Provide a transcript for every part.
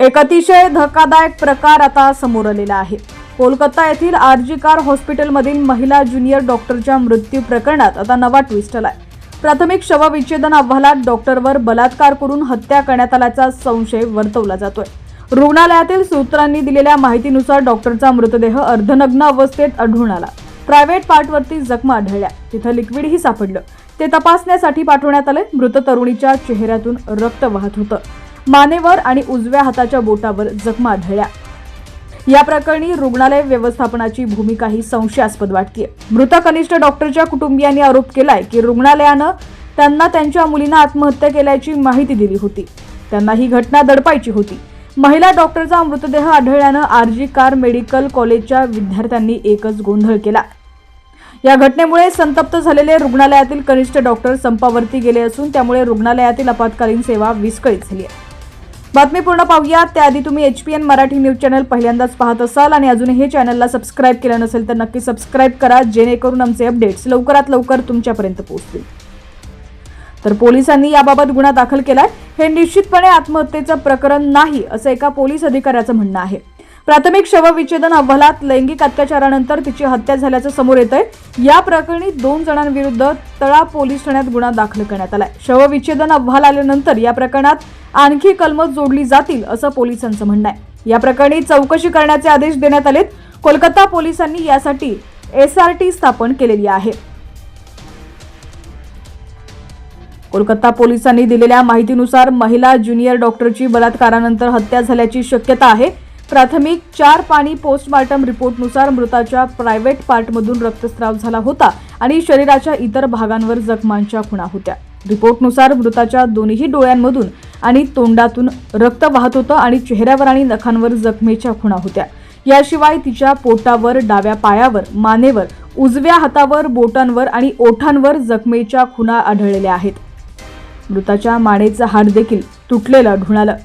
एक अतिशय धक्कादायक प्रकार आता समोर आलेला आहे. कोलकाता येथील आरजी कार हॉस्पिटलमधील महिला ज्युनियर डॉक्टरच्या मृत्यू प्रकरणात आता नवा ट्विस्ट आलाय. प्राथमिक शवविच्छेदन अहवालात डॉक्टरवर बलात्कार करून हत्या करण्यात आल्याचा संशय वर्तवला जातोय. रुग्णालयातील सूत्रांनी दिलेल्या माहितीनुसार डॉक्टरचा मृतदेह अर्धनग्न अवस्थेत आढळून आला. प्रायव्हेट पार्टवरती जखमा आढळल्या. तिथं लिक्विडही सापडलं. ते तपासण्यासाठी पाठवण्यात आले मृत तरुणीच्या चेहऱ्यातून रक्त वाहत होतं. मानेवर आणि उजव्या हाताच्या बोटावर जखमा आढळल्या या प्रकरणी रुग्णालय व्यवस्थापनाची भूमिकाही संशयास्पद वाटते मृत कनिष्ठ डॉक्टरच्या कुटुंबियांनी आरोप केलाय की रुग्णालयानं त्यांना त्यांच्या मुलीनं आत्महत्या केल्याची माहिती दिली होती. त्यांना ही घटना दडपायची होती. महिला डॉक्टरचा मृतदेह आढळल्यानं आरजी कार मेडिकल कॉलेजच्या विद्यार्थ्यांनी एकच गोंधळ केला. या घटनेमुळे संतप्त झालेले रुग्णालयातील कनिष्ठ डॉक्टर संपावरती गेले असून त्यामुळे रुग्णालयातील आपत्कालीन सेवा विस्कळीत झाली आहे. बातमी पूर्ण पाहूया त्याआधी तुम्ही H P N Marathi news channel पहिल्यांदाच पाहत असाल आणि अजूनही हे चॅनलला सबस्क्राईब केलं नसेल तर नक्की सबस्क्राईब करा जेणेकरून आमचे अपडेट्स लवकरात लवकर तुमच्यापर्यंत पोहोचतील. तर पोलिसांनी याबाबत गुन्हा दाखल केलाय. हे निश्चितपणे आत्महत्येचं प्रकरण नाही असं एका पोलीस अधिकाऱ्याचं म्हणणं आहे. प्राथमिक शवविच्छेदन अहवालात लैंगिक अत्याचारानंतर तिची हत्या झाल्याचं समोर येत आहे या प्रकरणी दोन जणांविरुद्ध तळा पोलीस ठाण्यात गुन्हा दाखल करण्यात आलाय. शवविच्छेदन अहवाल आल्यानंतर या प्रकरणात आणखी कलमत जोडली जातील असं पोलिसांचं म्हणणं आहे. या प्रकरणी चौकशी करण्याचे आदेश देण्यात आलेत. कोलकाता पोलिसांनी यासाठी एसआरटी स्थापन केलेली आहे. कोलकाता पोलिसांनी दिलेल्या माहितीनुसार महिला ज्युनियर डॉक्टरची बलात्कारानंतर हत्या झाल्याची शक्यता आहे. प्राथमिक चार पाणी पोस्टमार्टम रिपोर्टनुसार मृताच्या प्रायव्हेट पार्टमधून रक्तस्राव झाला होता आणि शरीराच्या इतर भागांवर जखमांच्या खुणा होत्या. रिपोर्टनुसार मृताच्या दोन्ही डोळ्यांमधून आणि तोंडातून रक्त वाहत होतं आणि चेहऱ्यावर आणि नखांवर जखमेच्या खुणा होत्या. याशिवाय तिच्या पोटावर डाव्या पायावर मानेवर उजव्या हातावर बोटांवर आणि ओठांवर जखमेच्या खुणा आढळलेल्या आहेत. मृताच्या मानेचं हाड देखील तुटलेलं आढळून आलं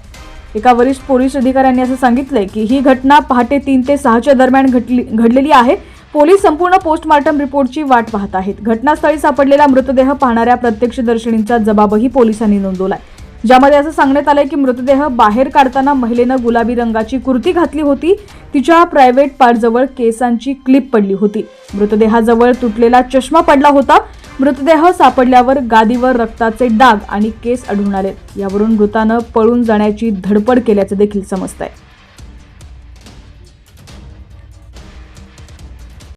एका वरिष्ठ पोलीस अधिकाऱ्यांनी असं सांगितलंय की ही घटना पहाटे तीन ते सहाच्या दरम्यान घटली घडलेली आहे. पोलीस संपूर्ण पोस्टमार्टम रिपोर्टची वाट पाहत आहेत. घटनास्थळी सापडलेला मृतदेह पाहणाऱ्या प्रत्यक्षदर्शिनींचा जबाबही पोलिसांनी नोंदवलाय. ज्यामध्ये असं सांगण्यात आलंय की मृतदेह बाहेर काढताना महिलेनं गुलाबी रंगाची कुर्ती घातली होती. तिच्या प्रायव्हेट पार्टजवळ केसांची क्लिप पडली होती. मृतदेहाजवळ तुटलेला चष्मा पडला होता. मृतदेह सापडल्यावर गादीवर रक्ताचे डाग आणि केस आढळून आले. यावरून मृतानं पळून जाण्याची धडपड केल्याचं देखील समजत आहे